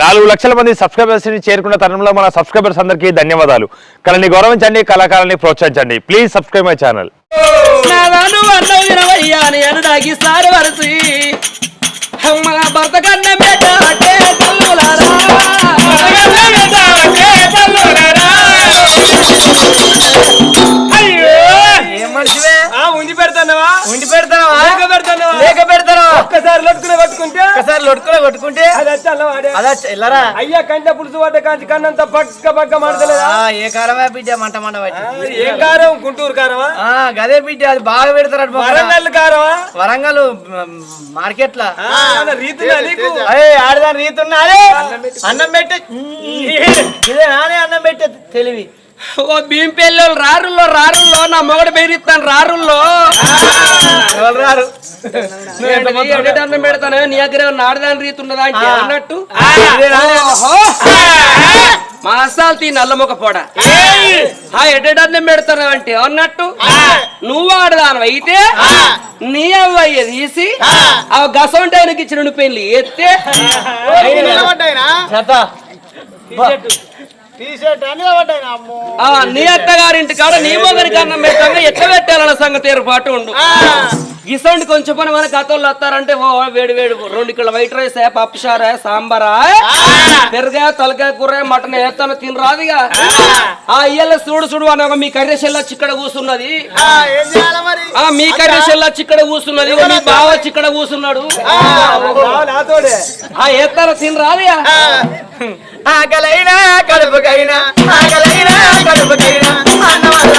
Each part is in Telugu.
నాలుగు లక్షల మంది సబ్స్క్రైబర్స్ని చేరుకున్న తరుణంలో మన సబ్స్క్రైబర్స్ అందరికీ ధన్యవాదాలు. కళని గౌరవించండి కళాకారాన్ని ప్రోత్సహించండి. ప్లీజ్ సబ్స్క్రైబ్ మై ఛానల్ భర్త ఒక్కసారి లొట్టుకుని పట్టుకుంటే? ఒక్కసారి లొట్టుకుని కొట్టుకుంటే అది వచ్చి అల్లం వాడే. అదా ఎల్లరా అయ్యా కంట పులుసు పడ్డ కాంచి కన్నంత పక్క పక్క మాడతలేదా ఆ, ఏ కారమే బిడ్డ మంట మంట పట్టి. ఏం కారం? గుంటూరు కారమా? ఆ గదే బిడ్డ అది బాగా పెడతారట బాగా. వరంగల్ కారమా? వరంగల్ మార్కెట్లా ఆ, ఏమన్నా రీతినా నీకు? అయ్యే ఆడదాని రీతున్నారే అన్నం పెట్టే. ఇదే నానే అన్నం పెట్టే తెలివి. ఓ భీంపెల్లి రారుల్లో రారుల్లో నా మొగడు బెదిరిస్తాను రారుల్లో. రారు? అన్నం పెడతాను నీ దగ్గర నాడదాని రీతి ఉన్నదా అంటే అన్నట్టు? ఇదే నానే. ఓహో. మా అస్సాలు తీ నల్ల మొక్క పోడ. ఆ ఎడ్డన్నం పెడతాను అంటే అన్నట్టు? నువ్వు ఆడదాను అయితే నీ అవ్వయ్య తీసి ఆ. గసంటానికి ఇచ్చిన పెళ్ళి ఎత్తే. నీ అత్తగారింటి కాడ నీ మొగరికి అన్నం పెట్టాక ఎట్లా పెట్టాలన్న సంగతి ఏర్పాటు ఉండు. గిసండి కొంచెం పని మన గతంలో వస్తారంటే ఓ వేడి వేడి రెండు కిలో వైట్ రైస్ పప్పు చారా సాంబారా పెరుగా తలకాయ కూర మటన్ వేస్తాను తిని రాదుగా ఆ. ఇయ్యాల చూడు చూడు అని ఒక మీ కర్రీ చిక్కడ కూసున్నది. ఆ మీ కర్రీ షెల్ల చిక్కడ కూసున్నది ఓ మీ బావ చిక్కడ కూసున్నాడు. ఆ వేస్తాను తిని రాదుగా ఆకలైనా కడుపుకైనా ఆకలైనా కడుపుకైనా అన్నవల్ల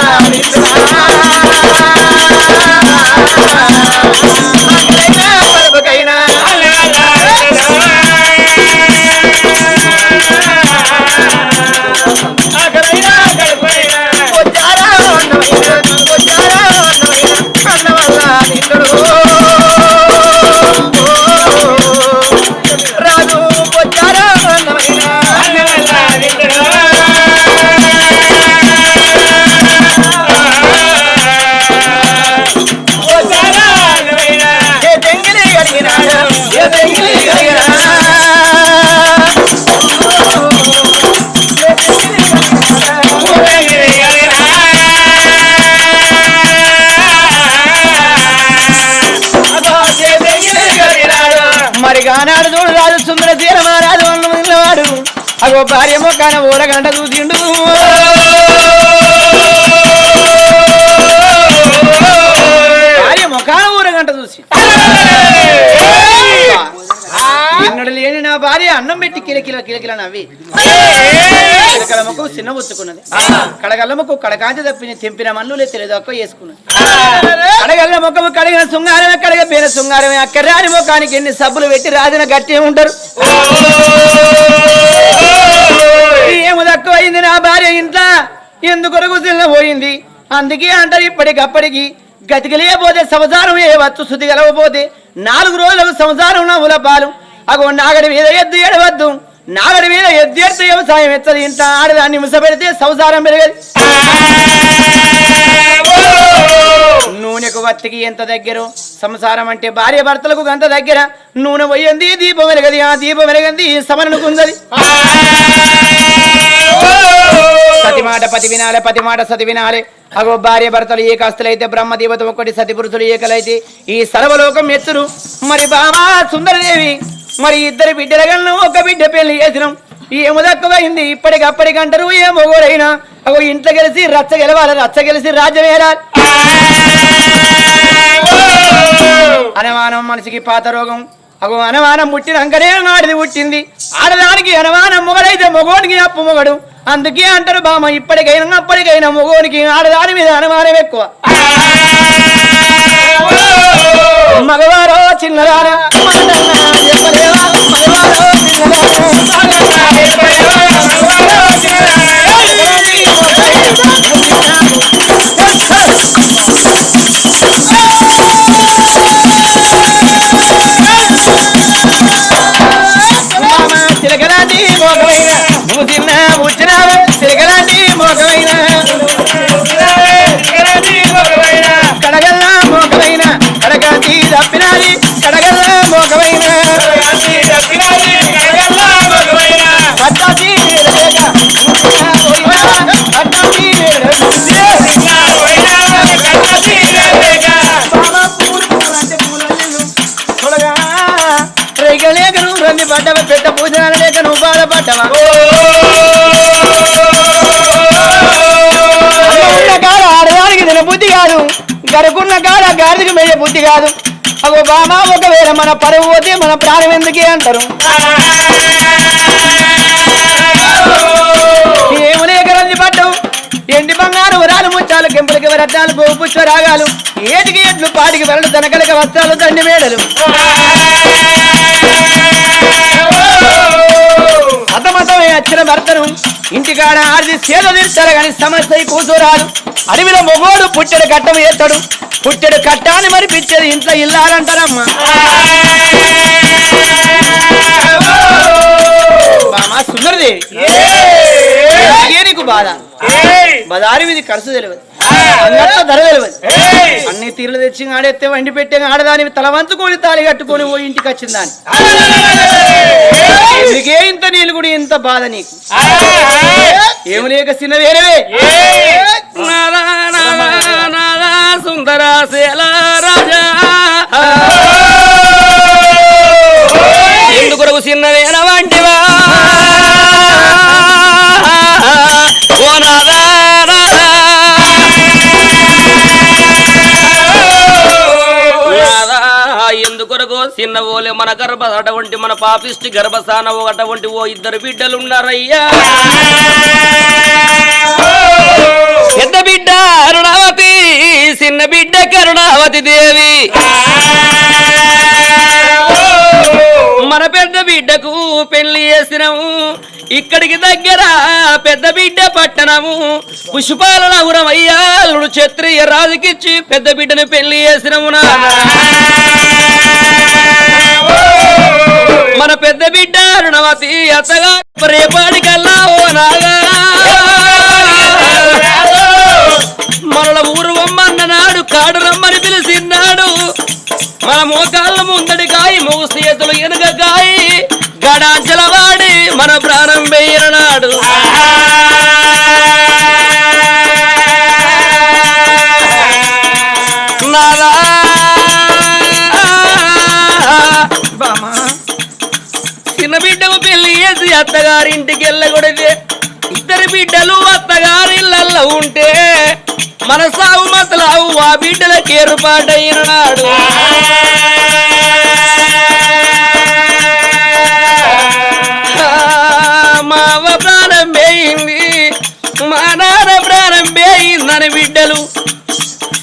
అగో భార్య మొక్కన ఊరగంట చూసిండు. భార్య మొక్కన ఊరగంట చూసి. ఎన్నడు లేని నా భార్య అన్నం పెట్టి కిలకిల కిలకిల నవ్వి. కడగల మొక్క చిన్న పుచ్చుకున్నది కడగల్ల మొక్క కడకాంచి తప్పిన తెంపిన మన్నులే తెలియదు అక్క వేసుకున్నది కడగల్ల మొక్కము కడిగిన శృంగారమే పేరు శృంగారమే అక్కడ రాని మొక్కానికి ఎన్ని సబ్బులు పెట్టి రాజున గట్టి ఉంటారు. తక్కువ అయింది నా భార్య ఇంట్లో. ఎందుకొరకు సిల్ల పోయింది? అందుకే అంటారు ఇప్పటికప్పటికి. గతికిలేకపోతే సంసారం ఏ వచ్చు శుద్ధి కలవపోతే నాలుగు రోజులకు సంసారం నవ్వుల పాలు. అగో నాగడి మీద ఎద్దు ఏడవద్దు. నాగడి మీద ఎద్దు ఎడితే వ్యవసాయం ఎత్తది. ఇంత ఆడదాన్ని ముసపెడితే సంసారం పెరగదు. నూనెకు వత్తికి ఎంత దగ్గర? సంసారం అంటే భార్య భర్తలకు గంత దగ్గర. నూనె పోయింది దీపం వెలగది ఆ దీపం వెలగంది సమరణకుందది సతి మాట పతి వినాలే పతి మాట సతి వినాలే. అగో భార్య భర్తలు ఏ కాస్తులైతే బ్రహ్మ దేవత ఒక్కటి సతి పురుషులు ఏకలైతే ఈ సర్వలోకం ఎత్తురు మరి బామా సుందరదేవి మరి ఇద్దరు బిడ్డలగలను ఒక బిడ్డ పెళ్ళి చేసినాం. ఏమో తక్కువైంది ఇప్పటికప్పటికంటారు ఏ మొగోడైనా అగో ఇంట్లో గెలిచి రచ్చ గెలవాలి రచ్చ గెలిచి రాజ్యం ఏరాలి. అనుమానం మనిషికి పాత రోగం. అగో అనుమానం పుట్టినాకనే నాడిది పుట్టింది. ఆడదానికి అనుమానం మొగడైతే మొగోడికి అప్పు మొగడు. అందుకే అంటారు బామ ఇప్పటికైనా అప్పటికైనా మొగోడికి ఆడదాని మీద అనుమానం ఎక్కువ. మగవారో చిన్నదారా మనదన్నా మగవారో బుద్ధి కాదు. అగో బామా ఒకవేళ మన పరువు పోతే మన ప్రాణం ఎందుకే అంటారు? ఏమునే గరంజి పడ్డం ఎండి బంగారు వరాలు ముచ్చాలు కెంపులకి వరట్టాలు పుష్ప రాగాలు. ఏటికి ఎట్లు పాటికి వరలు తనకలక వస్త్రాలు దండి మేడలు. అతమతమే అచ్చిన భర్తను ఇంటికాడ ఆడిది సేద తీర్చారు కానీ సమస్య కూతురాడు అడవిలో మొగోడు పుట్టెడు కట్టం వేస్తాడు పుట్టెడు కట్టాన్ని మరి పిచ్చేది ఇంట్లో ఇల్లాలంటారమ్మా. సుందరది. నీకు బాధ. బదారి మీద ఖర్చు తెలియదు. అంగట్లో ధర తెలియదు. అన్ని తీరులు తెచ్చి ఆడెత్తే వండి పెట్టే ఆడదాని తల వంచుకొని తాళి కట్టుకొని పోయి ఇంటికి వచ్చిందాని. ఎందుకే ఇంత నీళ్ళు కూడా ఇంత బాధ నీకు? ఏమి లేక చిన్న వేరేవే? నాదా నాదా నాదా సుందర శీల రాజా. ఎందుకు చిన్నవేన వంటివా? ఓ నాదా. ఎందుకొరకు చిన్న ఓలే మన గర్భ అటువంటి మన పాపిష్టి గర్భస్థానం అటువంటి ఓ ఇద్దరు బిడ్డలున్నారయ్యా. చిన్న బిడ్డ కరుణావతి దేవి. మన పెద్ద బిడ్డకు పెళ్ళి చేసినాము. ఇక్కడికి దగ్గర పెద్ద బిడ్డ పట్టణము. పుష్పాల ఉరమయ్యా క్షత్రియ రాజుకిచ్చి పెద్ద బిడ్డను పెళ్ళి చేసినము మన పెద్ద బిడ్డ అరుణవతి అత్తగా రేపాడి ప్రాణం వేయనాడు చిన్న బిడ్డకు పెళ్ళి చేసి అత్తగారింటికి వెళ్ళకూడదే. ఇద్దరు బిడ్డలు అత్తగారిళ్ళల్లో ఉంటే మన సాగు మతలావు ఆ బిడ్డలకు ఏర్పాటైన నాడు. ప్రాణం మా నాన్న ప్రారంభే అయిందని బిడ్డలు.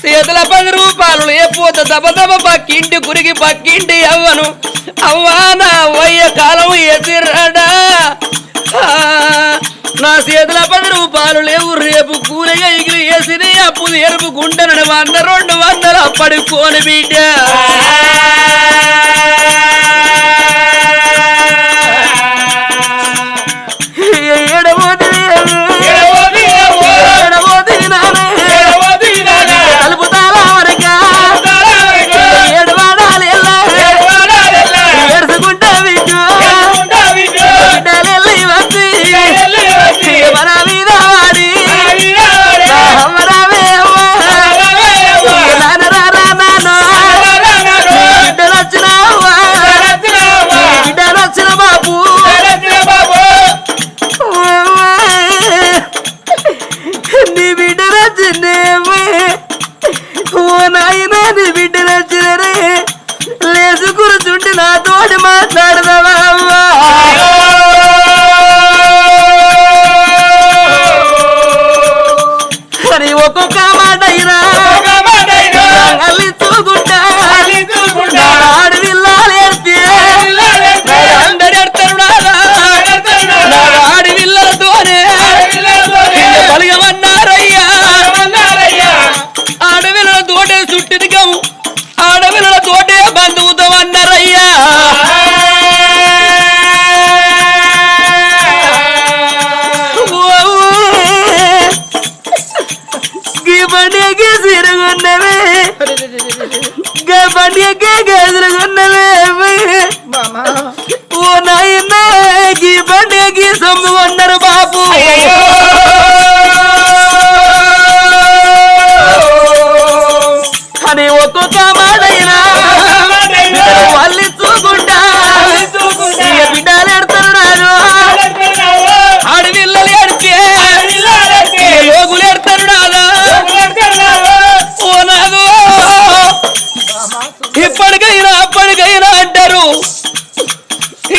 చేతుల పది రూపాయలు లేకపోత దబ దబ పక్కింటి గురికి పక్కింటి అవ్వను. అవ్వా నా అవ్వయ్య కాలం ఎదిరడా నా చేతుల పది రూపాయలు లేవు రేపు కూలిగా ఎగిరి వేసి అప్పు ఎరుపుకుంటానని వంద రెండు వందలు అప్పడుకోని బిడ్డ.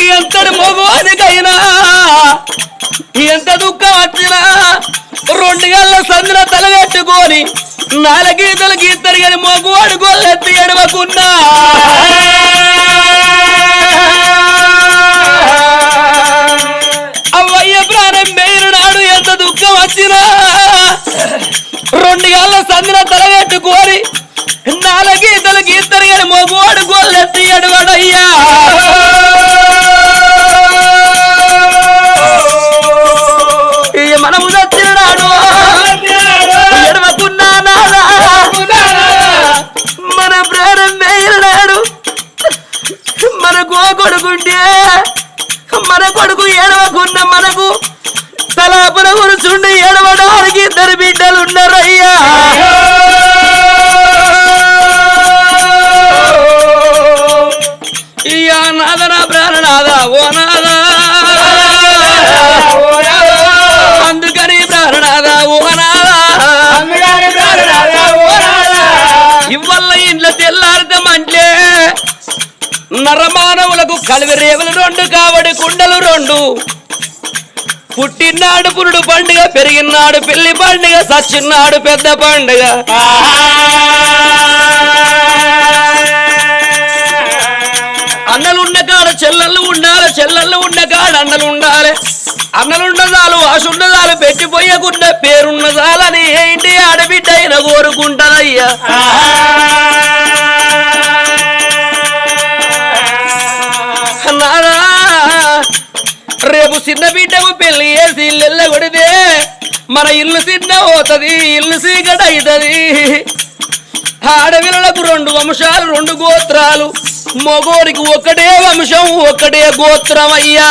ఎంతటి మగవానికైనా ఎంత దుఃఖం వచ్చినా రెండు గళ్ళ సందున తలగట్టుకొని నాలుగీతలు గీతలు కానీ మగవాడు గోళ్ళెత్తి ఎడవకున్నా అవ్వయ్య ప్రాణం మేలు నాడు ఎంత దుఃఖం వచ్చినా రెండు గళ్ళ సందున తలగట్టుకొని నాలుగీతలు గీతరు కానీ మగవాడు గొల్లెత్తి ఎడవడయ్యా మనము నచ్చినాడు ఎడవకున్నా నాదా మన ప్రాణం వేయనాడు మన గో కొడుకుంటే మన కొడుకు ఏడవకున్న మనకు తలాపుర గురుచుండి ఏడవడానికి ఇద్దరు బిడ్డలు ఇవల్ల ఇంట్లో తెల్లారితమంటే నరమానవులకు కలివి రేవులు రెండు కావడి కుండలు రెండు. పుట్టినాడు పురుడు పండుగ పెరిగినాడు పెళ్ళి పండుగ సచ్చిన్నాడు పెద్ద పండుగ. అన్నలున్న కాడ చెల్లెళ్ళు ఉండాలి చెల్లెళ్ళు ఉన్న కాడ అన్నలు ఉండాలి. అన్నలున్నదాలు ఆశున్నదాలు పెట్టిపోయకుండా పేరున్నదాలని ఏంటి ఆడబిడ్డ అయిన కోరుకుంటారయ్యా. వేసి ఇల్లు కొడితే మన ఇల్లు చిన్న పోతుంది ఇల్లు సీకట అవుతుంది ఆడవిలకు రెండు వంశాలు రెండు గోత్రాలు. మగోరికి ఒకటే వంశం ఒకటే గోత్రం అయ్యా.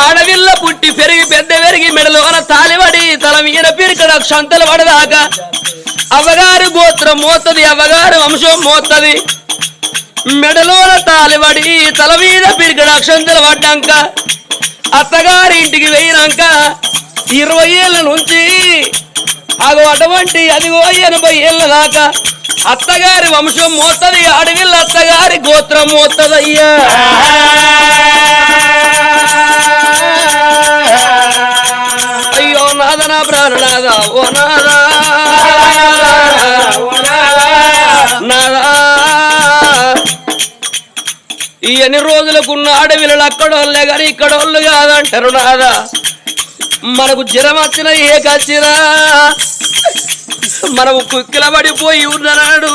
ఆడవిల్ల పుట్టి పెరిగి పెద్ద పెరిగి మెడలోన తాలిబడి తల మీద పిరికడ సంతలు పడదాకా. అవగారు గోత్రం మోతది అవగారు వంశం మోతది మెడలోన తాలిబడి తల మీద పిరికడ అక్షంతలు పడ్డాక అత్తగారి ఇంటికి పోయినాక ఇరవై ఏళ్ళ నుంచి అగో అటువంటి అదిగో ఎనభై ఏళ్ళ దాకా అత్తగారి వంశం మోస్తది అడవిల్ల అత్తగారి గోత్రం మోస్తదయ్యా. అయ్యో నాదనా నా ఓ నాదా ఈ ఎన్ని రోజులకున్న అక్కడ అక్కడోళ్ళే కానీ ఇక్కడోళ్ళు కాదంటారు నాదా? మనకు జ్వరం వచ్చిన ఏ కచ్చిరా మనము కుక్కిల పడిపోయి ఉన్నాడు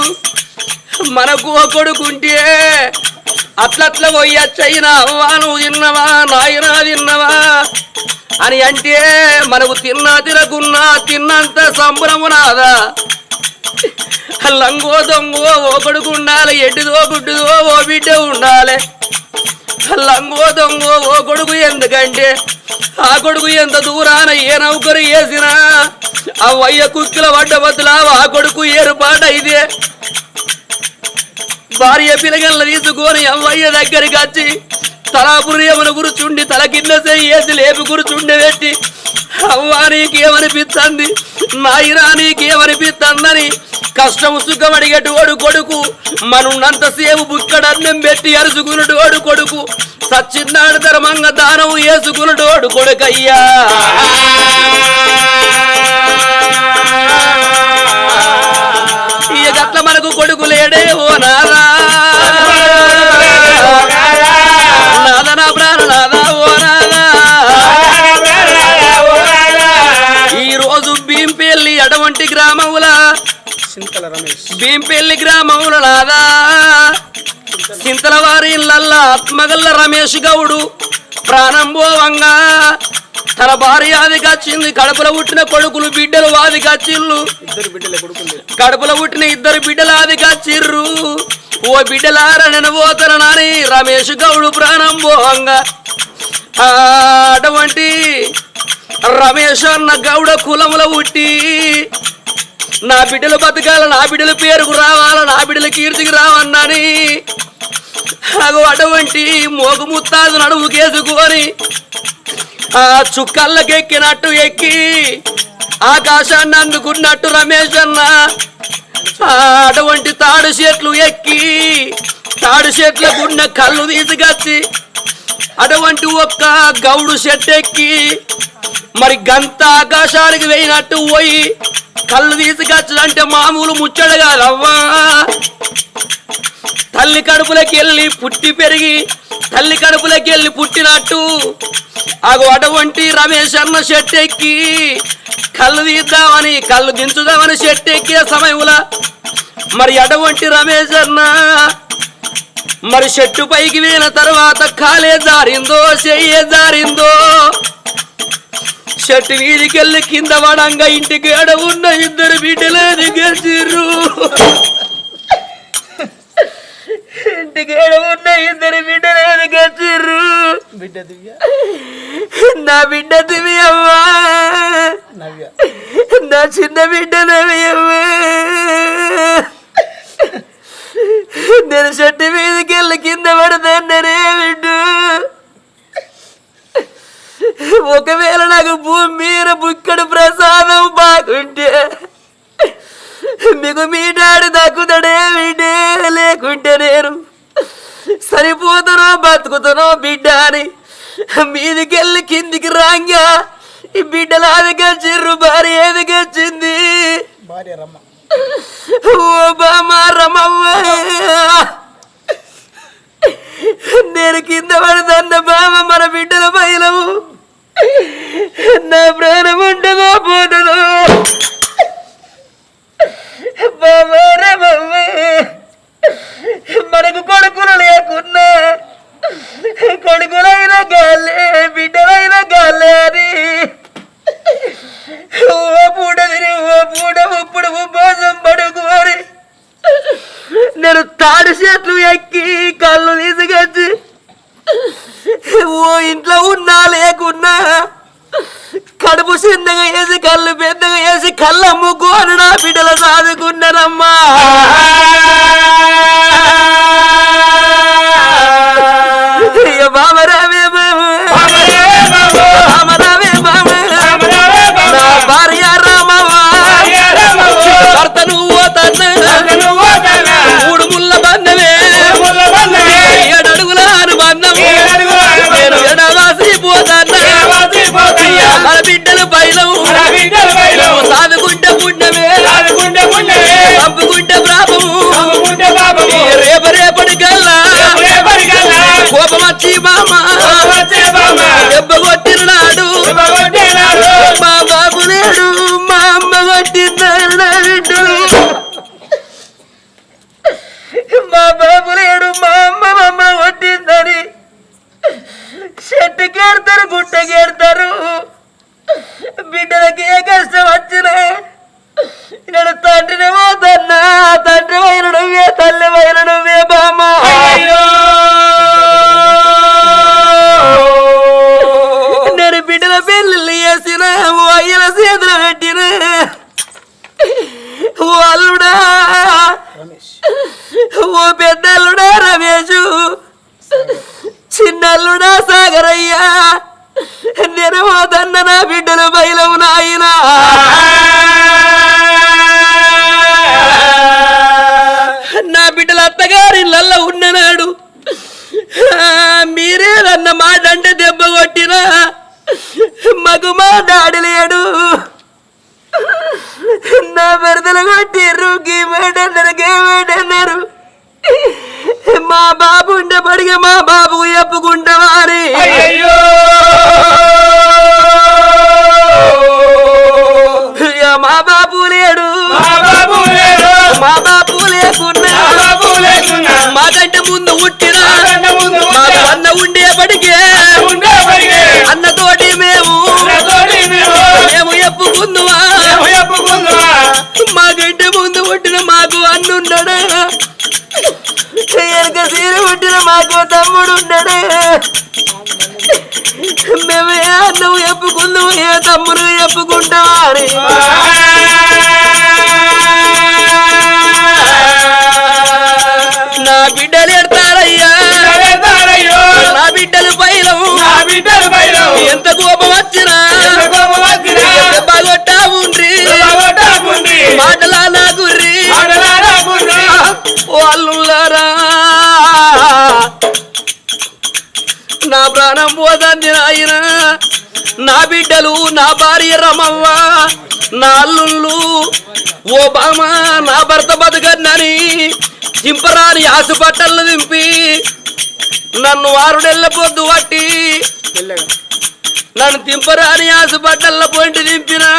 మనకు కొడుకుంటే అట్లట్ల పోయచ్చయినా అవ్వా నువ్వు తిన్నవా నాయనా తిన్నవా అని అంటే మనకు తిన్నా తినకున్నా తిన్నంత సంబరము నాదా? లంగో దొంగో ఓ కొడుకు ఉండాలి ఎడ్డుదో బుడ్డుదో ఓ బిడ్డ ఉండాలి. లంగో దొంగో ఓ కొడుకు ఎందుకంటే ఆ కొడుకు ఎంత దూరాన ఏ నౌకరు వేసినా ఆ వయ్య కుక్కిల పడ్డ బతులా ఆ కొడుకు ఏర్పాటు అయితే భార్య పిల్లగల్ల తీసుకొని అవ్వయ్య దగ్గరికి వచ్చి తలాపురియమును గురుచుండి తల కింద చేసి లేపు కూర్చుండి పెట్టి అవ్వా నీకేమనిపిస్తుంది? నాయనా నీకేమనిపిస్తుందని కష్టం సుఖం అడిగేటోడు కొడుకు. మనున్నంతసేపు బుక్కడన్నం పెట్టి అరుచుకున్నటోడు కొడుకు. సచ్చిన్నాడు ధర్మంగా దానం వేసుకున్నటోడు కొడుకయ్యా. ఇక గట్ల మనకు కొడుకు లేడే భీంపల్లి గ్రామముల నాదా చింతల వారి ఇళ్ళల్లా ఆత్మగల్ల రమేష్ గౌడు ప్రాణం పోవంగా తన భార్య ఆదికి వచ్చింది కడుపులో పుట్టిన కొడుకులు బిడ్డలు ఆదికి వచ్చిళ్ళు కడుపులో పుట్టిన ఇద్దరు బిడ్డలు ఆదికి వచ్చిర్రు ఓ బిడ్డలార నేను పోతానని రమేష్ గౌడు ప్రాణం పోవంగా అటువంటి రమేష్ అన్న గౌడ కులముల పుట్టి నా బిడ్డలు బతకాల నా బిడ్డల పేరుకు రావాల నా బిడ్డల కీర్తికి రావన్నని. అగో అటువంటి మోగు ముత్తాదు నడుము కేసుకొని ఆ చుక్కల్లకెక్కినట్టు ఎక్కి ఆకాశాన్ని అందుకున్నట్టు రమేష్ అన్న అటువంటి తాడు చెట్లు ఎక్కి తాడు చెట్లకున్న కళ్ళు తీసుకొచ్చి అటువంటి ఒక్క గౌడు చెట్టెక్కి మరి గంత ఆకాశానికి వేయినట్టు పోయి కళ్ళు తీసుకొచ్చడంటే మామూలు ముచ్చడు కాదవ్వా తల్లి కడుపులోకి వెళ్ళి పుట్టి పెరిగి తల్లి కడుపులోకి వెళ్ళి పుట్టినట్టు. అగు అటువంటి రమేష్ అన్న చెట్టెక్కి కళ్ళు తీద్దామని కళ్ళు దించుదామని చెట్టెక్కే సమయంలో మరి అటువంటి రమేష్ అన్న మరి చెట్టు పైకి వెళ్ళిన తర్వాత కాలే జారిందో చెయ్యే జారిందో చెట్టు వీధికెళ్ళి కింద పడంగా ఇంటికి ఏడ ఉన్న ఇద్దరు బిడ్డలేని గెలిచిర్రు. ఇంటికి ఏడ ఉన్న ఇద్దరు బిడ్డలేని గెలిచిర్రు. బిడ్డ దివ్య నా బిడ్డ దివ్యమ్మా నవ్య నా చిన్న బిడ్డ నవ్యమ్మా నేను చెట్టు మీదకి వెళ్ళి కింద పడతాననే బిడ్డు. ఒకవేళ నాకు భూమి మీద బుక్కడు ప్రసాదం బాగుంటే మీకు మీ డాడి దక్కుతాడే బిడ్డే లేకుంటే నేను సరిపోతానో బతుకుతానో బిడ్డ అని మీదికెళ్ళి కిందికి రాంగా ఈ బిడ్డలు ఆదికొచ్చిర్రు భార్య ఏదికొచ్చింది భార్య రమ్మ. ఓ బామ్మ రమవ్వ. నేను కింద పడదన్న బామ్మ మన బిడ్డల పైలము నా ప్రాణం ఉంటుందో పోతుందో మనకు కొడుకులు లేకున్నా కొడుకులైన గాలే బిడ్డలైన గాలే అని. ఓ పూట తిని ఓ పూట ఉప్పుడు ఉపాసం పడుకోరి నేను తాడు చేతులు ఎక్కి కళ్ళు తీసుకొచ్చి ఓ ఇంట్లో ఉన్నా లేకున్నా కడుపు చిన్నగా వేసి కళ్ళు పెద్దగా వేసి కళ్ళు అని నా బిడ్డలు సాదుకున్నారమ్మా. భార్య రామవ్వ భర్త నువ్వు మా బాబు లేడు కొట్టినా మగు మా డాడి లేడు. నా భర్తలు కొట్టిర్రు గేమేటన్నారు మా బాబు ఉండే పడిగా మా బాబు చెప్పుకుంటామని మా బాబు లేడు. మా బాబు లేకున్నా. మాకంటే ముందు పుట్టిన. మాకు అన్న ఉండేపటికే చెప్పుకుందువా మాకంటే ముందు పుట్టిన మాకు అన్నున్నాడా వెనక సీర పుట్టిన మాకు తమ్ముడు ఉన్నాడా మేము ఏ అన్నం చెప్పుకుందాం ఏ తమ్ముడు చెప్పుకుంటామా అని నా బిడ్డలు ఎడతారయ్యా. నా బిడ్డలు పైలం ఎంత కోపం నా ప్రాణం పోదాన్ని నాయన నా బిడ్డలు నా భార్య రమవ్వ నా అల్లుళ్ళు ఓ బామ నా భర్త బతుకన్నని దింపరాని ఆసుపట్టలను దింపి నన్ను వారుడెళ్ళ పొద్దు పట్టి నన్ను దింపరాని ఆసుపట్టల పొంటి దింపినా.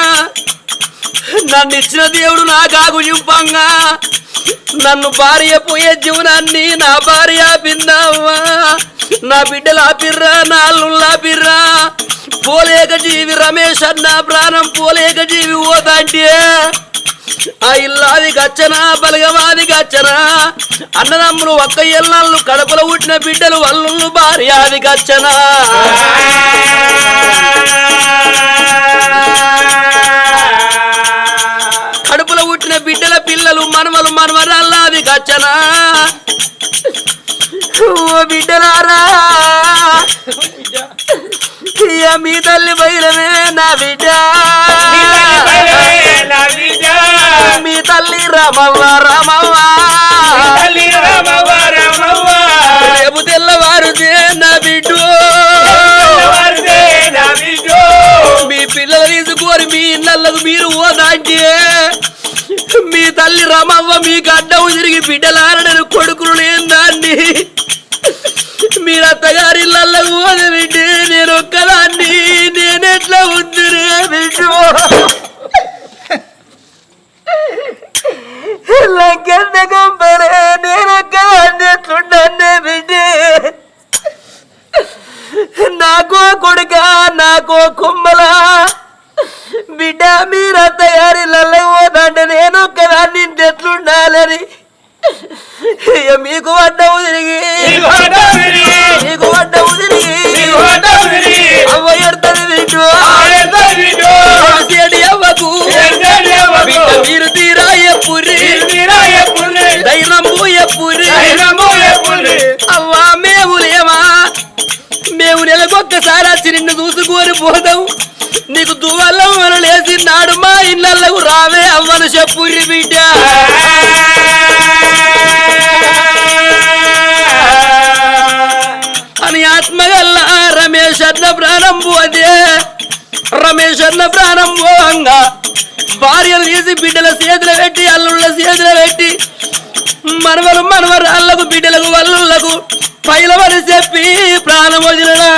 నన్ను ఇచ్చిన దేవుడు నా కాగు చింపంగా నన్ను భార్య పోయే జీవనాన్ని నా భార్య ఆపిందవ్వా నా బిడ్డలు ఆపిర్రా నా అల్లుళ్ళు ఆపిర్రా పోలేక జీవి రమేష్ అన్న ప్రాణం పోలేక జీవి ఓదంటే ఆ ఇల్లాది గచ్చనా బలగవాది గచ్చనా? అన్నదమ్ములు ఒక్క ఎల్లళ్ళు కడపలో పుట్టిన బిడ్డలు వల్లు భార్య అది గచ్చనా? బిడ్డల పిల్లలు మనవలు మనవరాల్లా అది గచ్చనా? ఓ బిడ్డలారా. మీ తల్లి బయలమే నా బిడ్డ. మీ తల్లి రామవ్వ రామవ్వ బిడ్డలారడను కొడుకులు లేని దాన్ని మీరు అత్తగారి ఇళ్ళల్లో పోదు రావే అవ్వను చెప్పుర్రి బిడ్డ అని ఆత్మగల్ల రమేష్ అన్న ప్రాణం అదే. రమేష్ అన్న ప్రాణం పోవంగా భార్యలు తీసి బిడ్డల చేతులు పెట్టి అల్లుళ్ళ చేతులు పెట్టి మనవలు మనవరాళ్ళకు బిడ్డలకు వల్లులకు పైలవని చెప్పి ప్రాణం వదిలినా.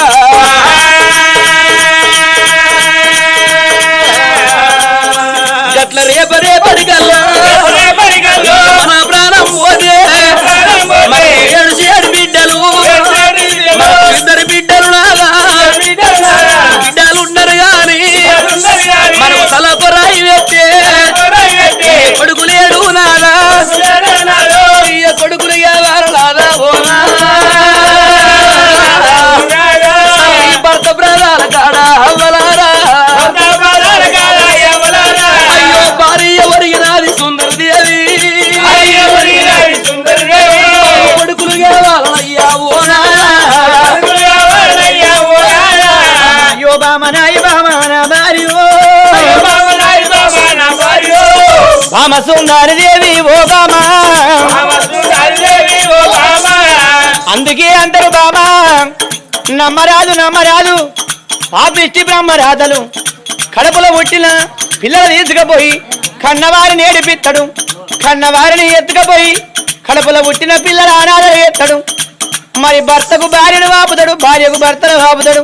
బామనాయి బామన భార్యో బామ సుందరి దేవి ఓ బామ అందుకే అందరు బామా నమ్మరాదు నమ్మరాదు పాపిష్టి బ్రహ్మరాధలు కడుపులో పుట్టిన పిల్లలు తీసుకుపోయి కన్నవారిని ఏడిపిత్తడు. కన్నవారిని ఎత్తుకపోయి కడుపులో పుట్టిన పిల్లల అనాథలు ఎత్తడు. మరి భర్తకు భార్యను వాపుతాడు భార్యకు భర్తను వాపుతాడు.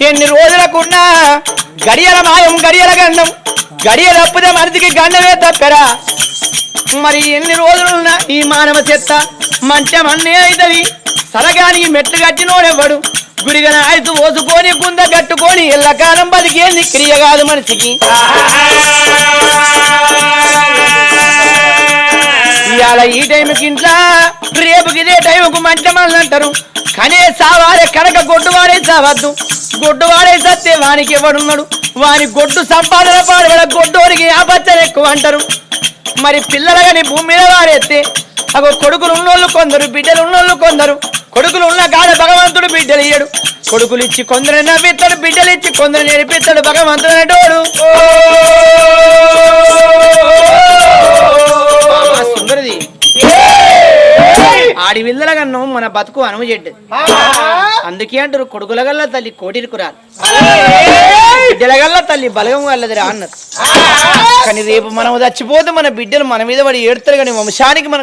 ఎన్ని రోజులకున్నా గడియల మాయం గడియల గండం గడియ అప్పుదే మనిషికి గండమే తప్పెరా. మరి ఎన్ని రోజులున్నా ఈ మానవ చెత్త మంచం అన్నీ అవుతుంది సలగానికి మెట్లు కట్టినోడెవ్వడు? గురిగన ఆయుసు పోసుకొని గుంద కట్టుకొని ఎల్లకాలం బతికేంది క్రియ కాదు మనిషికి. ఇవాళ ఈ టైంకి ఇంట్లో రేపుకి ఇదే టైంకు మంచి మళ్ళీ అంటారు కనే సావారే కనక కొట్టువారే సావద్దు గొడ్డు వాడే సత్తే వానికి ఎవడున్నాడు? వాని గొడ్డు సంపాదన పాడగల గొడ్డోరికి ఆపచ్చలు ఎక్కువ అంటారు. మరి పిల్లలు కానీ భూమి మీద వారెత్తే అగో కొడుకులు ఉన్నోళ్ళు కొందరు బిడ్డలు ఉన్నోళ్ళు కొందరు కొడుకులు ఉన్న కాడ భగవంతుడు బిడ్డలు ఇయ్యడు. కొడుకులు ఇచ్చి కొందరు నవ్విస్తాడు బిడ్డలు ఇచ్చి కొందరు నేర్పిస్తాడు భగవంతుడు అనేటోడు. సుందరది ఆడి విల్లల కన్నం మన బతుకు అనుమజెడ్డు అందుకే అంటారు కొడుకులగల్ల తల్లి కోటికి రాదు బిడ్డల తల్లి బలగం వల్లది రా అన్నారు కానీ రేపు మనం చచ్చిపోతే మన బిడ్డలు మన మీద పడి ఏడుతారు కానీ వంశానికి మన